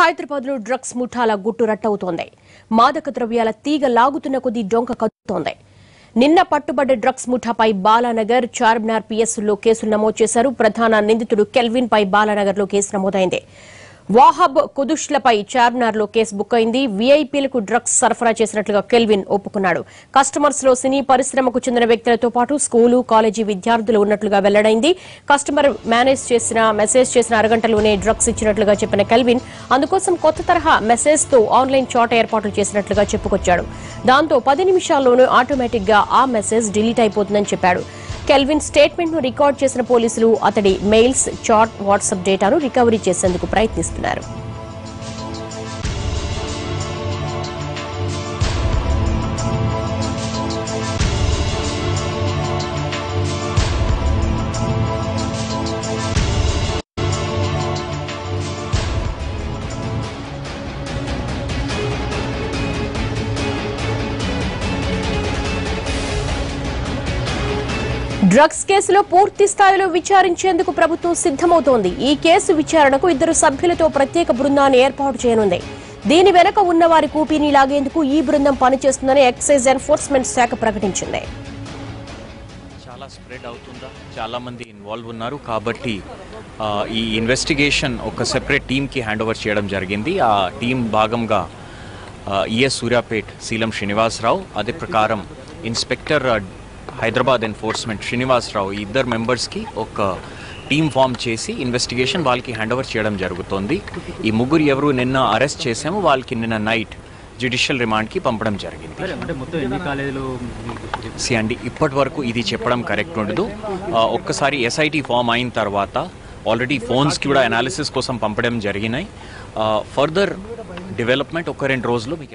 హైదరాబాద్లో డ్రగ్స్ ముఠాల గుట్టు రట్టవుతోంది. మాదక ద్రవ్యాల తీగ లాగుతున్న కొద్దీ డొంక కదుతోంది నిన్న పట్టుబడ్డ డ్రగ్స్ ముఠాపై బాలానగర్ చార్మినార్ పిఎస్లో కేసులు నమోదు చేశారు. ప్రధాన నిందితుడు కెల్విన్ పై బాలానగర్లో కేసు నమోదైంది. వాహబ్ కుదుష్లపై చార్మినార్లో కేసు బుక్ అయింది. వీఐపీలకు డ్రగ్స్ సరఫరా చేసినట్లుగా కెల్విన్ ఒప్పుకున్నాడు. కస్టమర్స్లో సినీ పరిశ్రమకు చెందిన వ్యక్తులతో పాటు స్కూలు కాలేజీ విద్యార్థులు ఉన్నట్లుగా వెల్లడైంది. కస్టమర్ మేనేజ్ చేసిన మెసేజ్ చేసిన అరగంటలోనే డ్రగ్స్ ఇచ్చినట్లుగా చెప్పిన కెల్విన్ అందుకోసం కొత్త తరహా మెసేజ్తో ఆన్లైన్ చాట్ ఏర్పాట్లు చేసినట్లుగా చెప్పుకొచ్చాడు. దాంతో పది నిమిషాల్లోనూ ఆటోమేటిక్గా ఆ మెసేజ్ డిలీట్ అయిపోతుందని చెప్పాడు. కెల్విన్ స్టేట్మెంట్ను రికార్డ్ చేసిన పోలీసులు అతడి మెయిల్స్ చాట్ వాట్సాప్ డేటాను రికవరీ చేసేందుకు ప్రయత్నిస్తున్నారు. డ్రగ్స్ కేసులో పూర్తి స్థాయిలో విచారించేందుకు ప్రభుత్వం సిద్దమవుతోంది ఈ కేసు విచారణకు ఇద్దరు సభ్యులతో ప్రత్యేక బృందాన్ని ఏర్పాటు చేయనుంది. దీని వెనుక ఉన్న వారి కూపీని లాగేందుకు ఈ బృందం పనిచేస్తుందని ఎక్సైజ్ ఎన్ఫోర్స్మెంట్ శాఖ ప్రకటించింది. చాలా స్ప్రెడ్ అవుతుందా? చాలా మంది ఇన్వాల్వ్ ఉన్నారు కాబట్టి ఈ ఇన్వెస్టిగేషన్ ఒక సెపరేట్ టీమ్కి హ్యాండ్ ఓవర్ చేయడం జరిగింది. ఆ టీం భాగంగా ఈఎస్ సూర్యాపేట్ సీలం శ్రీనివాసరావు అదే ప్రకారం ఇన్స్పెక్టర్ హైదరాబాద్ ఎన్ఫోర్స్మెంట్ శ్రీనివాసరావు ఈ ఇద్దరు మెంబర్స్కి ఒక టీం ఫామ్ చేసి ఇన్వెస్టిగేషన్ వాళ్ళకి హ్యాండ్ ఓవర్ చేయడం జరుగుతోంది. ఈ ముగ్గురు ఎవరు నిన్న అరెస్ట్ చేసామో వాళ్ళకి నిన్న నైట్ జ్యుడిషియల్ రిమాండ్కి పంపడం జరిగింది. సి అండి ఇప్పటి వరకు ఇది చెప్పడం కరెక్ట్ ఉండదు. ఒక్కసారి ఎస్ఐటి ఫామ్ అయిన తర్వాత ఆల్రెడీ ఫోన్స్కి కూడా అనాలిసిస్ కోసం పంపడం జరిగినాయి. ఫర్దర్ డెవలప్మెంట్ ఒక రెండు రోజుల్లో మీకు